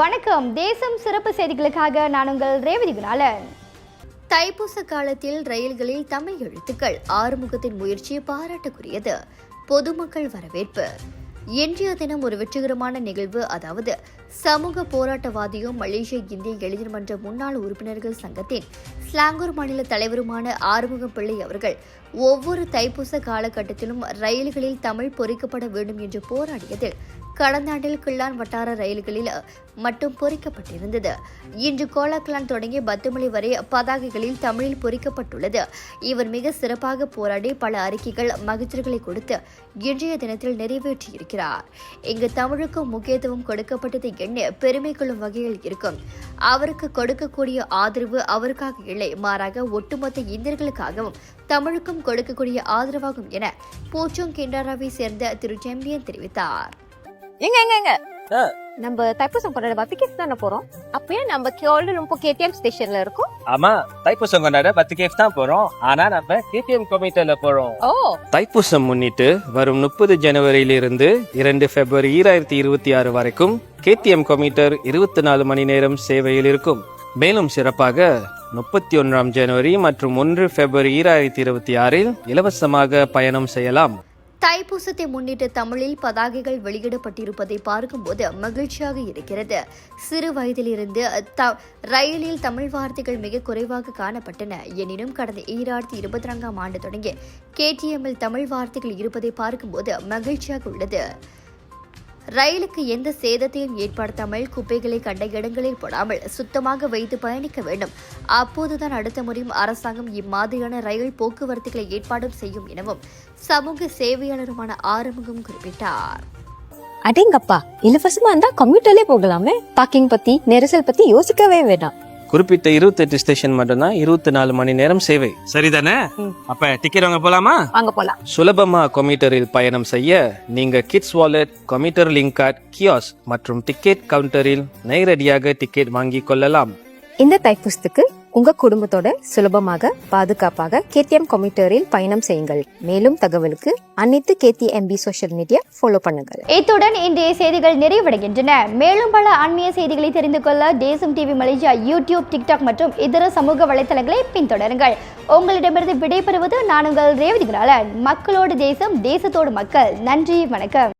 வணக்கம். தேசம் சிறப்பு செய்திகளுக்காக நான் உங்கள் ரேவதி குணாலன். தைப்பூச காலத்தில் ரயில்களில் தமிழ் எழுத்துக்கள் ஆறுமுகத்தின் முயற்சி பாராட்டுக்குரியது பொதுமக்கள் வரவேற்பு. இன்றைய தினம் ஒரு வெற்றிகரமான நிகழ்வு. அதாவது சமூக போராட்டவாதியும் மலேசிய இந்திய இளைஞர் மன்ற முன்னாள் உறுப்பினர்கள் சங்கத்தின் ஸ்லாங்கூர் மாநில தலைவருமான ஆறுமுகம் பிள்ளை அவர்கள் ஒவ்வொரு தைப்பூச காலகட்டத்திலும் ரயில்களில் தமிழ் பொறிக்கப்பட வேண்டும் என்று போராடியதில் கடந்த ஆண்டில் கிள்ளான் வட்டார ரயில்களில் மட்டும் பொறிக்கப்பட்டிருந்தது. இன்று கோலாக்கிளான் தொடங்கி பத்துமலை வரை பதாகைகளில் தமிழில் பொறிக்கப்பட்டுள்ளது. இவர் மிக சிறப்பாக போராடி பல அறிக்கைகள் மகிழ்ச்சிகளை கொடுத்து இன்றைய தினத்தில் நிறைவேற்றியிருக்கிறார். இங்கு தமிழுக்கு முக்கியத்துவம் கொடுக்கப்பட்டதை எண்ணி பெருமை கொள்ளும் வகையில் இருக்கும். அவருக்கு கொடுக்கக்கூடிய ஆதரவு அவருக்காக இல்லை. மாறாக ஒட்டுமொத்த இந்தியர்களுக்காகவும் தமிழுக்கும் கொடுக்கக்கூடிய ஆதரவாகும் என பூச்சோங் கிண்டாராவை சேர்ந்த திரு செம்பியன் தெரிவித்தார். எங்க எங்க எங்க. நம்ம தைப்பூசம் கொண்டாட பத்திகேஸ் தானே போறோம்? அப்பயே நம்ம கோல்டு ரொம்ப கேடிஎம் ஸ்டேஷன்ல இருக்கோம். ஆமா தைப்பூசம் கொண்டாட பத்து கேஃப் தான் போறோம். ஆனா நம்ம கேடிஎம் கோமிட்டர்ல போறோம். ஓ. தைப்பூசம் முன்னிட்டு வரும் முப்பது ஜனவரியிலிருந்து இரண்டு பிப்ரவரி ஈராயிரத்தி இருபத்தி ஆறு வரைக்கும் கேடிஎம் கம்யூட்டர் இருபத்தி நாலு மணி நேரம் சேவையில் இருக்கும். மேலும் சிறப்பாக முப்பத்தி ஒன்றாம் ஜனவரி மற்றும் ஒன்று பிப்ரவரி ஈராயிரத்தி இருபத்தி ஆறில் இலவசமாக பயணம் செய்யலாம். தைப்பூசத்தை முன்னிட்டு தமிழில் பதாகைகள் வெளியிடப்பட்டிருப்பதை பார்க்கும்போது மகிழ்ச்சியாக இருக்கிறது. சிறு வயதிலிருந்து த- ரயிலில் தமிழ் வார்த்தைகள் மிக குறைவாக காணப்பட்டன. எனினும் கடந்த ஈராயிரத்தி இருபத்தி நான்காம் ஆண்டு தொடங்கி கேடிஎம்மில் தமிழ் வார்த்தைகள் இருப்பதை பார்க்கும்போது மகிழ்ச்சியாக உள்ளது. ரயிலுக்கு எந்த சேதத்தையும் ஏற்படுத்தாமல் குப்பைகளை கண்ட இடங்களில் போடாமல் சுத்தமாக வைத்து பயணிக்க வேண்டும். அப்போதுதான் அடுத்த முறையும் அரசாங்கம் இம்மாதிரியான ரயில் போக்குவரத்துகளை ஏற்பாடும் செய்யும் எனவும் சமூக சேவையாளருமான ஆறுமுகம் குறிப்பிட்டார். அடேங்கப்பா இலவசமா இருந்தா கம்ப்யூட்டர்லயே போகலாமே. பார்க்கிங் பத்தி நெரிசல் பத்தி யோசிக்கவே வேண்டாம் குறிப்பிட்ட இருபத்தெட்டு ஸ்டேஷன் மட்டும்தான் இருபத்தி நாலு மணி நேரம் சேவை. சரிதானே. அப்ப டிக்கெட் வாங்க போலாமா? வாங்க போலாம். சுலபமா கம்யூட்டரில் பயணம் செய்ய நீங்க kids wallet computer link card gas மற்றும் டிக்கெட் கவுண்டரில் நேரடியாக டிக்கெட் வாங்கிக் கொள்ளலாம். இந்த தைப்பூசத்துக்கு உங்க குடும்பத்தோட சுலபமாக பாதுகாப்பாக கேடிஎம் கம்ப்யூட்டரில் பயணம் செய்யுங்கள். மேலும் தகவலுக்கு அனைத்து கேடிஎம்பி சோஷியல் மீடியா ஃபாலோ பண்ணுங்கள். இத்துடன் இன்றைய செய்திகள் நிறைவடைகின்றன. மேலும் பல ஆன்மீக செய்திகளை தெரிந்து கொள்ள தேசம் டிவி மலேசியா யூடியூப் டிக்டாக் மற்றும் இதர சமூக வலைத்தளங்களை பின்தொடருங்கள். உங்களிடமிருந்து விடைபெறுவது நான் உங்கள் ரேவதி குணாலன் மக்களோடு தேசம் தேசத்தோடு மக்கள். நன்றி வணக்கம்.